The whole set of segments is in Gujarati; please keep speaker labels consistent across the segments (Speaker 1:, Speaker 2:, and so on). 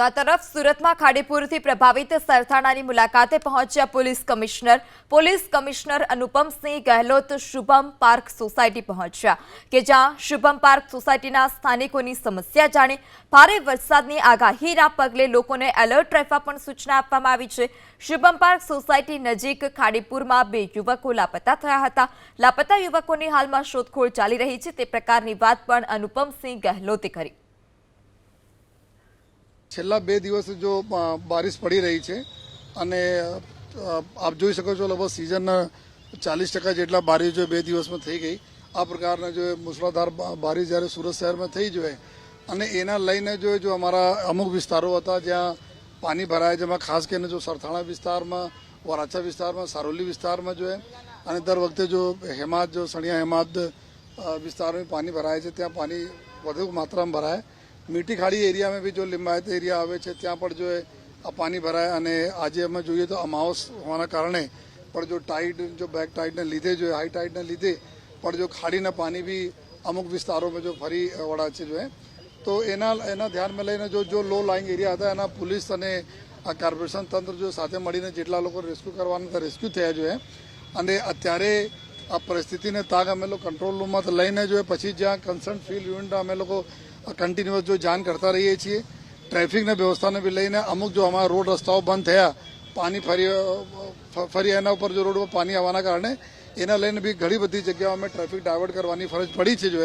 Speaker 1: તો આ તરફ સુરતમાં ખાડીપુરથી પ્રભાવિત સરથાણાની મુલાકાતે પહોંચ્યા police commissioner. Police commissioner Anupamsinh Gahlot Shubham park society પહોંચ્યા કે જ્યાં શુભમ પાર્ક સોસાયટીના સ્થાનિકોની સમસ્યા જાણી ભારે વરસાદની આગાહીના પગલે લોકોને એલર્ટ રહેવા પણ સૂચના આપવામાં આવી છે. શુભમ પાર્ક સોસાયટી નજીક ખાડીપુરમાં બે યુવકો લાપતા થયા હતા. લાપતા યુવકોની હાલમાં શોધખોળ ચાલી રહી છે. તે પ્રકારની વાત પણ અનુપમસિંહ ગહેલોતે કરી.
Speaker 2: છેલ્લા બે દિવસ જો બારિશ પડી રહી છે અને આપ જોઈ શકો છો લગભગ સિઝન ચાલીસ ટકા જેટલા બારીશ જો બે દિવસમાં થઈ ગઈ. આ પ્રકારના જો મુસળાધાર બારિશ જ્યારે સુરત શહેરમાં થઈ જોઈએ અને એના લઈને જો જો અમારા અમુક વિસ્તારો હતા જ્યાં પાણી ભરાય જેમાં ખાસ કરીને જો સરથાણા વિસ્તારમાં, વરાછા વિસ્તારમાં, સારોલી વિસ્તારમાં જો અને દર વખતે જો હેમાદ, જો સણિયા હેમાદ વિસ્તારમાં પાણી ભરાય છે, ત્યાં પાણી વધુ માત્રામાં ભરાય મીઠી ખાડી એરિયામાં બી જો લિંબાયત એરિયા આવે છે, ત્યાં પણ જો આ પાણી ભરાય અને આજે અમે જોઈએ તો અમાવસ હોવાના કારણે પણ જો ટાઈડ જો બેક ટાઈડને લીધે જો હાઈ ટાઈડને લીધે પણ જો ખાડીના પાણી બી અમુક વિસ્તારોમાં જો ફરી વળા છે જો તો એના એના ધ્યાનમાં લઈને જો જો લો લાઇંગ એરિયા હતા, એના પોલીસ અને આ કોર્પોરેશન તંત્ર જો સાથે મળીને જેટલા લોકો રેસ્ક્યુ કરવાના રેસ્ક્યુ થયા જોઈએ અને અત્યારે આ પરિસ્થિતિને તાગ અમે લોકો કંટ્રોલ રૂમમાં લઈને જોઈએ પછી જ્યાં કન્સર્ન ફિલ્ડ યુનિટ અમે લોકો કન્ટિન્યુઅસ જો જાણ કરતા રહીએ છીએ ટ્રાફિકના વ્યવસ્થાને બી લઈને અમુક જો અમારા રોડ રસ્તાઓ બંધ થયા પાણી ફરી ફરી એના ઉપર જો રોડ ઉપર પાણી આવવાના કારણે એના લઈને બી ઘણી બધી જગ્યાઓ અમે ટ્રાફિક ડાયવર્ટ કરવાની ફરજ પડી છે જો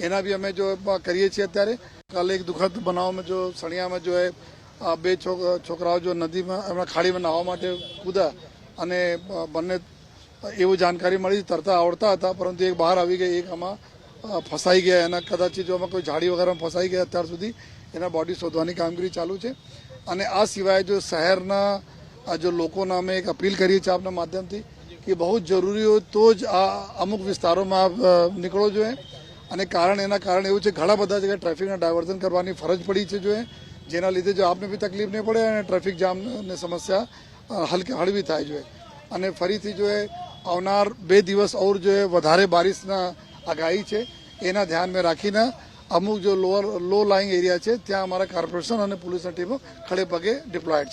Speaker 2: એના બી અમે જો કરીએ છીએ અત્યારે કાલે એક દુઃખદ બનાવમાં જો સણિયામાં જો એ બે છોક છોકરાઓ જો નદીમાં એમના ખાડીમાં નાહવા માટે કૂદા અને બંને એવું જાણકારી મળી તરતા આવડતા હતા પરંતુ એક બહાર આવી ગઈ એક આમાં ફસાઈ ગયા. એના કદાચ જો કોઈ ઝાડી વગેરેમાં ફસાઈ ગયા અત્યાર સુધી, એના બોડી શોધવાની કામગીરી ચાલુ છે. અને આ સિવાય જો શહેરના જો લોકોના અમે એક અપીલ કરીએ છીએ આપના માધ્યમથી કે બહુ જરૂરી હોય તો જ આ અમુક વિસ્તારોમાં નીકળવો જોઈએ. અને કારણ એના કારણ એવું છે, ઘણા બધા જગ્યાએ ટ્રાફિકના ડાયવર્ઝન કરવાની ફરજ પડી છે જોઈએ, જેના લીધે જો આપને બી તકલીફ નહીં પડે અને ટ્રાફિક જામની સમસ્યા હલકે, હળવી થાય જોઈએ. અને ફરીથી જો એ આવનાર બે દિવસ ઓર જોઈએ, વધારે બારિશના આગાહી છે. એના ધ્યાનમાં રાખીને અમુક જો લોઅર લો લાઇંગ એરિયા છે, ત્યાં અમારા કોર્પોરેશન અને પોલીસની ટીમો ખડે પગે ડિપ્લોયડ છે.